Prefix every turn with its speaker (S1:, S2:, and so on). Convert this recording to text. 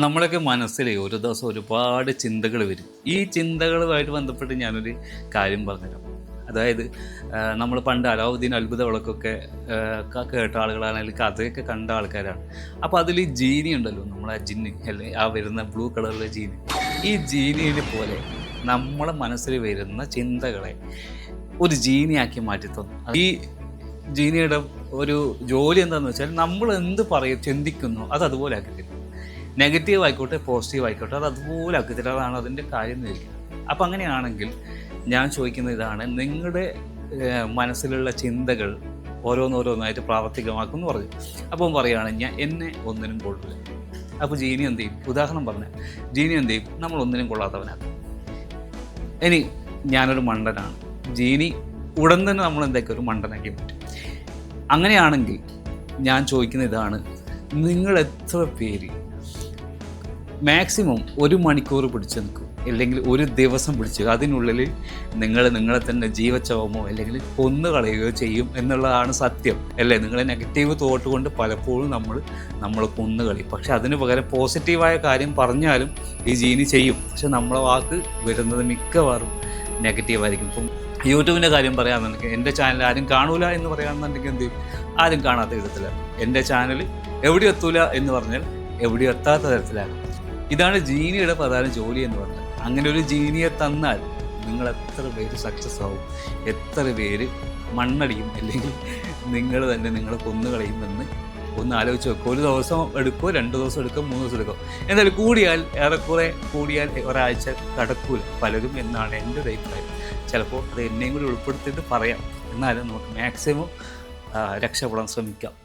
S1: നമ്മളൊക്കെ മനസ്സിൽ ഒരു ദിവസം ഒരുപാട് ചിന്തകൾ വരും. ഈ ചിന്തകളുമായിട്ട് ബന്ധപ്പെട്ട് ഞാനൊരു കാര്യം പറഞ്ഞുതരാം. അതായത് നമ്മൾ പണ്ട് അലാവുദ്ദീൻ അത്ഭുത വിളക്കൊക്കെ കേട്ട ആളുകളാണ് ആളുകളാണെങ്കിൽ കഥയൊക്കെ കണ്ട ആൾക്കാരാണ്. അപ്പോൾ അതിൽ ജീനി ഉണ്ടല്ലോ നമ്മളെ ജിന്ന് അല്ലെ ആ വരുന്ന ബ്ലൂ കളറിലെ ജീനി. ഈ ജീനിയെ പോലെ നമ്മളെ മനസ്സിൽ വരുന്ന ചിന്തകളെ ഒരു ജീനിയാക്കി മാറ്റി തന്നു. ഈ ജീനിയുടെ ഒരു ജോലി എന്താണെന്ന് വെച്ചാൽ നമ്മൾ എന്ത് പറയും ചിന്തിക്കുന്നു അത് അതുപോലെ ആക്കി തരും. നെഗറ്റീവ് ആയിക്കോട്ടെ പോസിറ്റീവ് ആയിക്കോട്ടെ അത് അതുപോലെ ആക്കി തരും അതാണ് അതിന്റെ കാര്യം എന്ന് ചോദിക്കുന്നത് അപ്പം അങ്ങനെയാണെങ്കിൽ ഞാൻ ചോദിക്കുന്ന ഇതാണ് നിങ്ങളുടെ മനസ്സിലുള്ള ചിന്തകൾ ഓരോന്നോരോന്നായിട്ട് പ്രാവർത്തികമാക്കും എന്ന് പറഞ്ഞു. അപ്പം പറയുകയാണ് ഞാൻ എന്നെ ഒന്നിനും കൊള്ളില്ല അപ്പോൾ ജീനി എന്ത് ചെയ്യും? ഉദാഹരണം പറഞ്ഞ ജീനി എന്ത് ചെയ്യും? നമ്മൾ ഒന്നിനും കൊള്ളാത്തവനാണ്. ഇനി ഞാനൊരു മണ്ടനാണ്. ജീനി ഉടൻ തന്നെ നമ്മൾ എന്തൊക്കെ ഒരു മണ്ടനാക്കി പറ്റും അങ്ങനെയാണെങ്കിൽ ഞാൻ ചോദിക്കുന്ന ഇതാണ് നിങ്ങൾ എത്ര പേര് മാക്സിമം ഒരു മണിക്കൂർ പിടിച്ച് നിൽക്കും. അല്ലെങ്കിൽ ഒരു ദിവസം പിടിച്ച് അതിനുള്ളിൽ നിങ്ങൾ നിങ്ങളെ തന്നെ ജീവച്ചവമോ അല്ലെങ്കിൽ കൊന്നു കളയുകയോ ചെയ്യും എന്നുള്ളതാണ് സത്യം. അല്ലേ? നിങ്ങളെ നെഗറ്റീവ് തോട്ട് കൊണ്ട് പലപ്പോഴും നമ്മൾ നമ്മൾ കൊന്നു കളയും. പക്ഷെ അതിന് പകരം പോസിറ്റീവായ കാര്യം പറഞ്ഞാലും ഈ ജീനി ചെയ്യും. പക്ഷെ നമ്മളെ വാക്ക് വരുന്നത് മിക്കവാറും നെഗറ്റീവായിരിക്കും. ഇപ്പം യൂട്യൂബിന്റെ കാര്യം പറയാമെന്നുണ്ടെങ്കിൽ എന്റെ ചാനൽ ആരും കാണൂല എന്ന് പറയാമെന്നുണ്ടെങ്കിൽ എന്ത്? ആരും കാണാത്ത വിധത്തിലാണ് എന്റെ ചാനൽ എവിടെ എത്തൂല എന്ന് പറഞ്ഞാൽ എവിടെ എത്താത്ത തരത്തിലാണ് ഇതാണ് ജീനിയുടെ പ്രധാന ജോലി എന്ന് പറഞ്ഞാൽ. അങ്ങനെ ഒരു ജീനിയെ തന്നാൽ നിങ്ങൾ എത്ര പേര് സക്സസ് ആവും എത്ര പേര് മണ്ണടിയും അല്ലെങ്കിൽ നിങ്ങൾ തന്നെ നിങ്ങളെ കൊന്നുകളയുമെന്ന് ഒന്ന് ആലോചിച്ച് വെക്കും ഒരു ദിവസം എടുക്കുമോ രണ്ട് ദിവസം എടുക്കും മൂന്ന് ദിവസം എടുക്കും. എന്നാലും കൂടിയാൽ ഏറെക്കുറെ കൂടിയാൽ ഒരാഴ്ച കടക്കൂല പലരും എന്നാണ് എന്റെ ഒരു അഭിപ്രായം. ചിലപ്പോൾ അത് എന്നെയും കൂടി ഉൾപ്പെടുത്തിയിട്ട് പറയാം. എന്നാലും നമുക്ക് മാക്സിമം രക്ഷപ്പെടാൻ ശ്രമിക്കാം.